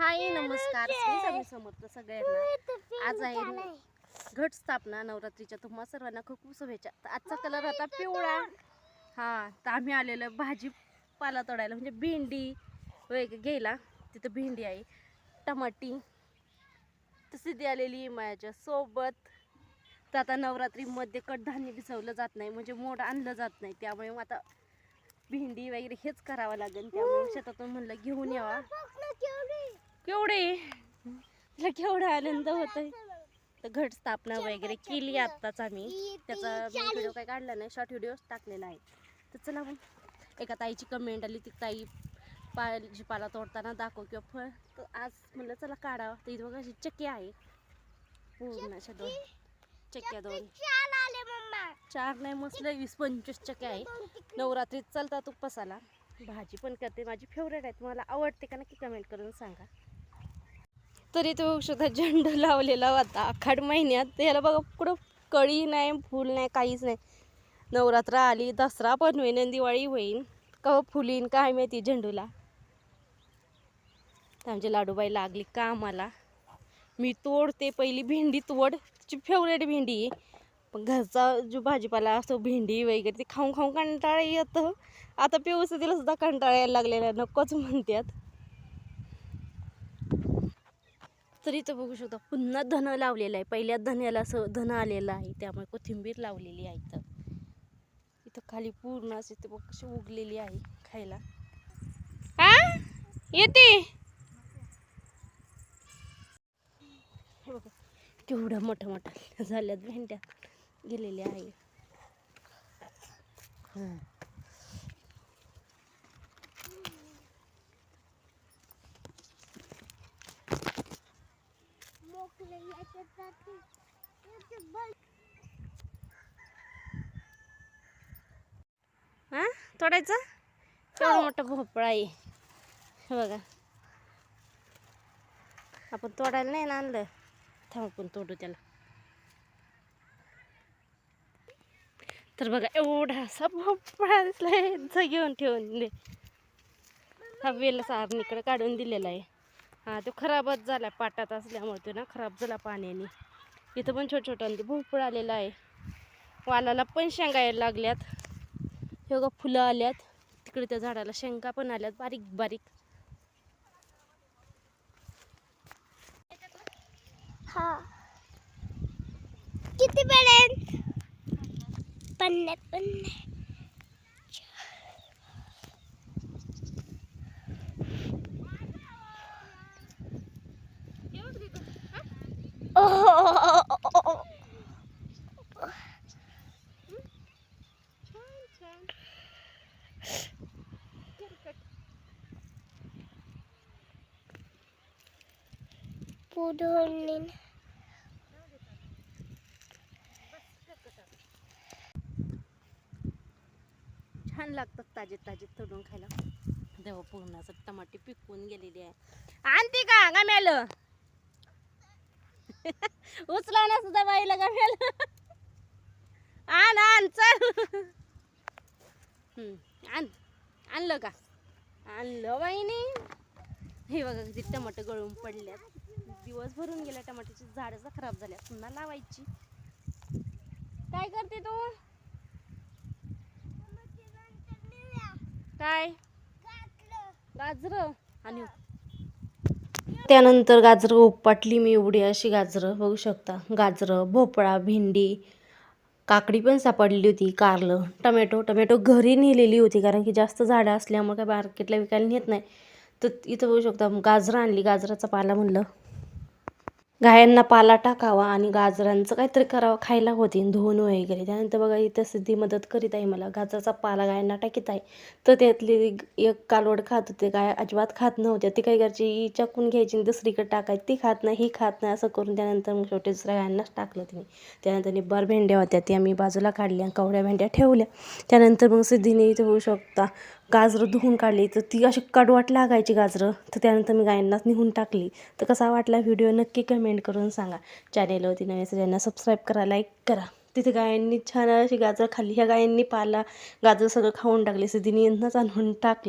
हाय नमस्कार. स्वामी समर्थ सगळ्यांना. आज आहे घट स्थापना नवरात्रीच्या. तुम्हा सर्वांना खूप खूप शुभेच्छा. तर आजचा कलर होता पिवळा. हा तर आम्ही आलेलो भाजीपाला तोडायला. म्हणजे भेंडी वगैरे घ्यायला. तिथं भेंडी आहे. टमाटी. तर सिद्धी आलेली माझ्या सोबत. तर आता नवरात्रीमध्ये कडधान्य भिजवलं जात नाही. म्हणजे मोड आणलं जात नाही. त्यामुळे मग आता भेंडी वगैरे हेच करावं लागेल. त्यामुळे शेतातून म्हणलं घेऊन यावा. केवढे? तुला केवढा आनंद होतोय? तर घट स्थापना वगैरे केली आत्ताच आम्ही. त्याचा व्हिडिओ काय काढला नाही शॉर्ट व्हिडिओ टाकलेला आहे तर चला मग एका ताईची कमेंट आली ती ताई भाजीपाला तोडताना दाखव किंवा फळ. तर आज म्हणलं चला काढावं. तर इथं बघा अशी चक्की आहे. पूर्ण अशा दोन चक्क्या दोन. चार नाही मस्त वीस पंचवीस चक्क्या आहे नवरात्रीत चालतात उपसाला भाजी पण करते. माझी फेवरेट आहे तुम्हाला आवडते का नक्की कमेंट करून सांगा. तरी तो सुद्धा झेंडू लावलेला होता. आखाड महिन्यात. त्याला बघा कुठं कळी नाही फूल नाही काहीच नाही. नवरात्र आली दसरा पण होईन आणि दिवाळी होईन. का फुलीन काय माहिती झेंडूला? तर आमची लाडूबाई लागली कामाला. मी तोडते पहिली भेंडी तोड. तिची फेवरेट भेंडी. आहे पण घरचा जो भाजीपाला असतो भेंडी वगैरे ते खाऊन खाऊन कंटाळा येतं. आता पिऊस तिला सुद्धा कंटाळा यायला लागलेला आहे, नकोच म्हणतात. तरी इथं बघू शकता पुन्हा धन लावलेलं आहे. पहिल्या धन्याला असं धन आलेलं आहे. त्यामुळे कोथिंबीर लावलेली आहे इथं. इथं खाली पूर्ण असे ते बघ कशी उगलेली आहे खायला. हा येते. हे बघा केवढ्या मोठ्या मोठ्या झाल्यात भेंड्या गेलेल्या आहे हा? तोडायचं? केवढा मोठा भोपळा आहे. हे बघा. आपण तोडायला नाही ना आणलं. थांब आपण तोडू त्याला. तर बघा एवढा असा भोपळा दिसलाय. जा घेऊन ठेवून दे. हा वेल सारणीकडे काढून दिलेला आहे. हा तो खराबच झाला पाटात असल्यामुळे तो ना खराब झाला पाण्याने. इथं पण छोट छोटं ते भोपळा आलेला आहे. वालाला पण शेंगा यायला लागल्यात. हे बघा फुलं आल्यात. तिकडे त्या झाडाला शेंगा पण आल्यात बारीक बारीक. हा. किती पर्यंत? पन्नास पन्नास. पुढून छान लागतात ताजे ताजे तोडून खायला. देव पूर्ण असं टमाटे पिकवून गेलेली आहे. आणते का? गाम्यालं. उचला ना सुद्धा बाईला गाम्याला. आण आण चल. आण. आणलं का? आणलं बाईने. हे बघा किती टमाटे गळून पडल्यात दिवस भरून गेल्या टमाट्याची झाडच खराब झाल्या पुन्हा लावायची. काय करते तू? काय? गाजर. आणि त्यानंतर गाजरं उपटली मी एवढी अशी गाजरं बघू शकता. गाजरं भोपळा भेंडी काकडी पण सापडली होती कारलं. टमॅटो टमॅटो घरी नेलेली होती कारण की जास्त झाडं असल्यामुळे काय मार्केटला विकायला नेत नाही. तर इथं बघू शकता गाजरं आणली गाजराचा पाला म्हणलं. गायांना पाला टाकावा आणि गाजरांचं काहीतरी करावं खायला होती धुवून वगैरे. त्यानंतर बघा इथं सिद्धी मदत करीत आहे मला. गाजराचा पाला गायांना टाकीत आहे. तर त्यातली एक कालवड खात होते. गाय अजिबात खात नव्हत्या. ती काय करायची ही चाकून घ्यायची आणि दुसरीकडे टाकायची. ती खात नाही ही खात नाही असं करून त्यानंतर मग शेवटी दुसऱ्या गायांनाच टाकलं तिने. त्यानंतर निब्बार भेंड्या होत्या. त्या मी बाजूला काढल्या कवड्या भेंड्या ठेवल्या. त्यानंतर मग सिद्धीने इथे होऊ शकता गाजरं धुवून काढली. तर ती अशी कडवाट लागायची गाजरं. तर त्यानंतर मी गायांनाच निघून टाकली. तर कसा वाटला व्हिडिओ नक्की कमेंट करून सांगा. चॅनेलवरती नवीन सगळ्यांना सबस्क्राईब करा लाईक करा. तिथे गायांनी छान अशी गाजर खाल्ली. ह्या गायांनी पाला गाजर सगळं खाऊन टाकले. सिद्धीने यांनाच आणून टाकलं.